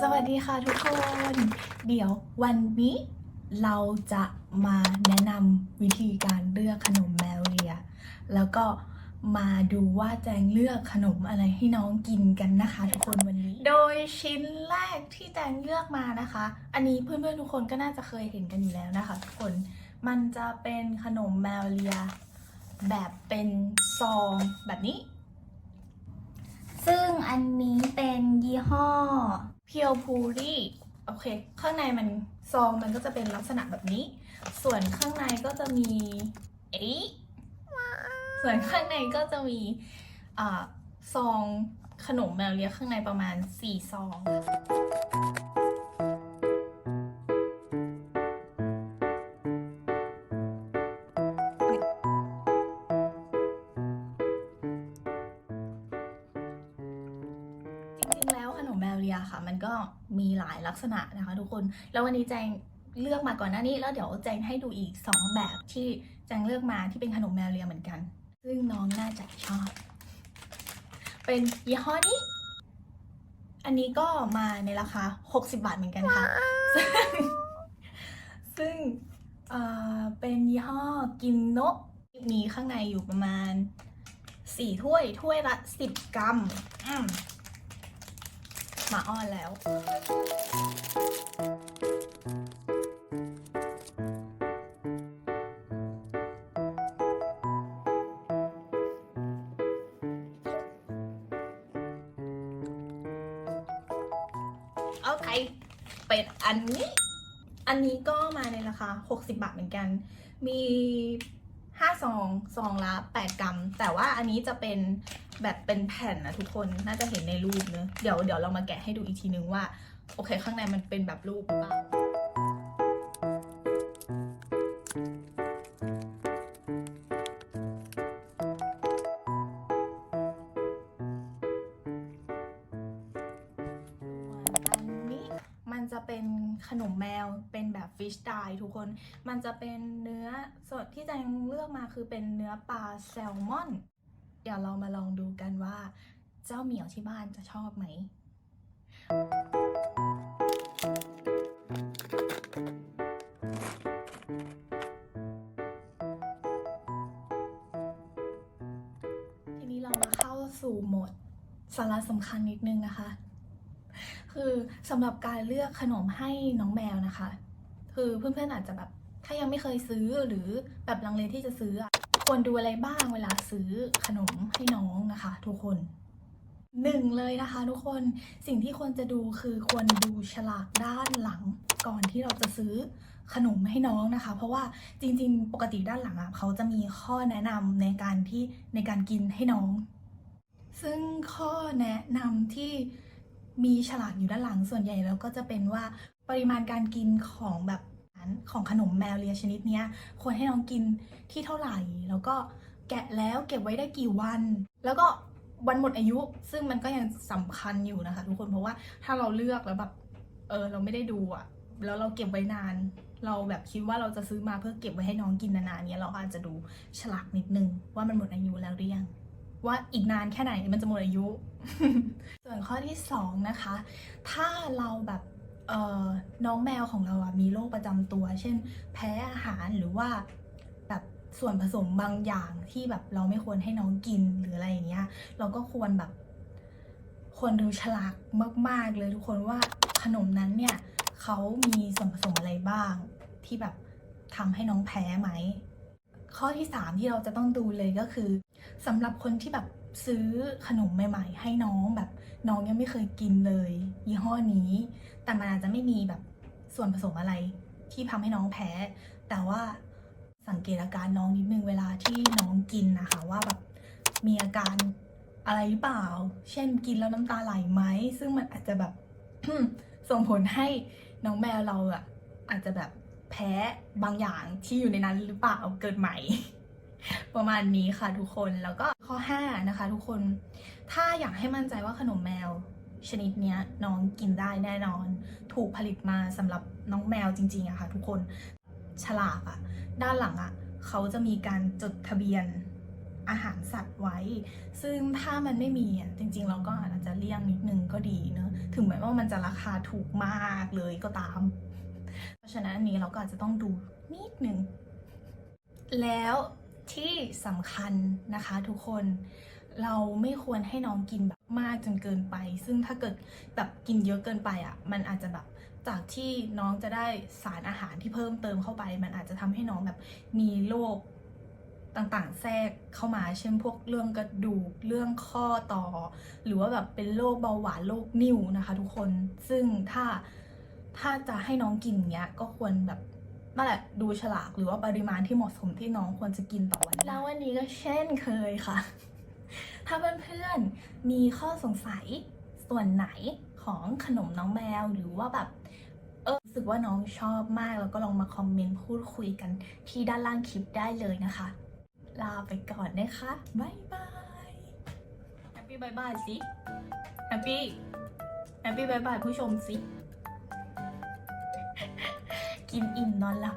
สวัสดีค่ะทุกคน เดี๋ยววันนี้เราจะมาแนะนำวิธีการเลือกขนมแมวเลีย แล้วก็มาดูว่าแจงเลือกขนมอะไรให้น้องกินกันนะคะทุกคนวันนี้ โดยชิ้นแรกที่แจงเลือกมานะคะ อันนี้เพื่อนๆทุกคนก็น่าจะเคยเห็นกันอยู่แล้วนะคะ ทุกคน มันจะเป็นขนมแมวเลีย แบบเป็นซองแบบนี้ ซึ่งอันนี้เป็นยี่ห้อเพียวพูรี่โอเค ข้างในมันซองมันก็จะเป็นลักษณะแบบนี้ ส่วนข้างในก็จะมีเอ๊ะส่วนข้างในก็จะมีอซองขนมแมวเลียข้างในประมาณ 4 ซอง เลียค่ะ มันก็มีหลายลักษณะนะคะทุกคน แล้ววันนี้แจงเลือกมาก่อนหน้านี้ แล้วเดี๋ยวแจงให้ดูอีก 2 แบบที่แจงเลือกมาที่เป็นขนมแมวเลียเหมือนกัน ซึ่งน้องน่าจะชอบ เป็นยี่ห้อนี้ อันนี้ก็มาในราคา 60 บาทเหมือนกันค่ะ ซึ่งซึ่งเอ่อเป็นยี่ห้อกินนก มีข้างในอยู่ประมาณ 4 ถ้วย ถ้วยละ 10 กรัม มมาอ้อนแล้วโอเคเป็ดอันนี้ อันนี้ก็มาในราคา 60 บาทเหมือนกัน มี 5ซองซองละ8 กรัม แต่ว่าอันนี้จะเป็นแบบเป็นแผ่นนะทุกคนน่าจะเห็นในรูปเนอะเดี๋ยวเดี๋ยวเรามาแกะให้ดูอีกทีนึงว่า โอเค ข้างในมันเป็นแบบรูปหรือเปล่ามันจะเป็น ขนมแมวเป็นแบบฟิช d ายทุกคน มันจะเป็นเนื้อสดที่แจงเลือกมาคือเป็นเนื้อปลาแซลมอน เดี๋ยวเรามาลองดูกันว่า เจ้าเหมียวที่บ้านจะชอบไหมทีนี้เรามาเข้าสู่โหมดสาระสำคัญนิดนึงนะคะ คือสำหรับการเลือกขนมให้น้องแมวนะคะ คือเพื่อนๆอาจจะแบบถ้ายังไม่เคยซื้อหรือแบบลังเลที่จะซื้ออะควรดูอะไรบ้างเวลาซื้อขนมให้น้องนะคะ ทุกคนหนึ่งเลยนะคะ ทุกคนสิ่งที่ควรจะดูคือควรดูฉลากด้านหลังก่อนที่เราจะซื้อขนมให้น้องนะคะ เพราะว่าจริงๆ ปกติด้านหลังอะเขาจะมีข้อแนะนำในการที่ในการกินให้น้อง ซึ่งข้อแนะนำที่ มีฉลากอยู่ด้านหลังส่วนใหญ่แล้วก็จะเป็นว่าปริมาณการกินของแบบของขนมแมวเลียชนิดนี้ควรให้น้องกินที่เท่าไหร่ แล้วก็แกะแล้วเก็บไว้ได้กี่วัน แล้วก็วันหมดอายุ ซึ่งมันก็ยังสำคัญอยู่นะคะทุกคนเพราะว่าถ้าเราเลือกแล้วแบบเออเราไม่ได้ดูอะแล้วเราเก็บไว้นาน เราแบบคิดว่าเราจะซื้อมาเพื่อเก็บไว้ให้น้องกินนานๆเนี้ยเราอาจจะดูฉลากนิดนึงว่ามันหมดอายุแล้วหรือยัง ว่าอีกนานแค่ไหนมันจะหมดอายุ ส่วนข้อที่สองนะคะ ถ้าเราแบบเอ่อน้องแมวของเราอะมีโรคประจำตัว เช่น แพ้อาหารหรือว่าแบบส่วนผสมบางอย่างที่แบบเราไม่ควรให้น้องกินหรืออะไรอย่างเงี้ย เราก็ควรแบบควรดูฉลากมาก ๆ เลยทุกคนว่าขนมนั้นเนี่ยเขามีส่วนผสมอะไรบ้าง ที่แบบทำให้น้องแพ้ไหม ข้อที่ 3 ที่เราจะต้องดูเลยก็คือ สำหรับคนที่แบบซื้อขนมใหม่ ๆ ให้น้องแบบน้องยังไม่เคยกินเลย ยี่ห้อนี้ แต่มันอาจจะไม่มีแบบส่วนผสมอะไรที่ทำให้น้องแพ้ แต่ว่าสังเกตอาการน้องนิดนึงเวลาที่น้องกินนะคะว่าแบบมีอาการอะไรหรือเปล่า เช่นกินแล้วน้ำตาไหลไหม ซึ่งมันอาจจะแบบส่งผลให้น้องแมวเราอะอาจจะแบบแพ้บางอย่างที่อยู่ในนั้นหรือเปล่าเกิดใหม่ ประมาณนี้ค่ะทุกคนแล้วก็ข้อ 5 นะคะ ทุกคนถ้าอยากให้มั่นใจว่าขนมแมวชนิดนี้น้องกินได้แน่นอน ถูกผลิตมาสำหรับน้องแมวจริงๆอะค่ะ ทุกคนฉลากอะด้านหลังอะเขาจะมีการจดทะเบียนอาหารสัตว์ไว้ ซึ่งถ้ามันไม่มีอะจริง ๆ เราก็อาจจะเลี่ยงนิดนึงก็ดีเนอะถึงแม้ว่ามันจะราคาถูกมากเลยก็ตาม เพราะฉะนั้นอันนี้เราก็อาจจะต้องดูนิดนึงแล้ว ที่สำคัญนะคะทุกคนเราไม่ควรให้น้องกินแบบมากจนเกินไป ซึ่งถ้าเกิดแบบกินเยอะเกินไปอะ มันอาจจะแบบจากที่น้องจะได้สารอาหารที่เพิ่มเติมเข้าไป มันอาจจะทำให้น้องแบบมีโรคต่างๆ แทรกเข้ามา เช่นพวกเรื่องกระดูก เรื่องข้อต่อ หรือว่าแบบเป็นโรคเบาหวาน โรคนิ่วนะคะ ทุกคน ซึ่งถ้าถ้าจะให้น้องกินเงี้ย ก็ควรแบบ นั่นแหละดูฉลากหรือว่าปริมาณที่เหมาะสมที่น้องควรจะกินต่อวัน แล้ววันนี้ก็เช่นเคยค่ะ ถ้าเพื่อนๆมีข้อสงสัยส่วนไหนของขนมน้องแมวหรือว่าแบบเออรู้สึกว่าน้องชอบมากแล้วก็ลองมาคอมเมนต์พูดคุยกันที่ด้านล่างคลิปได้เลยนะคะ ลาไปก่อนนะคะบ๊ายบายแฮปปี้บายบายสิแฮปปี้แฮปปี้บายบายผู้ชมสิ กินอิ่มนอนหลับ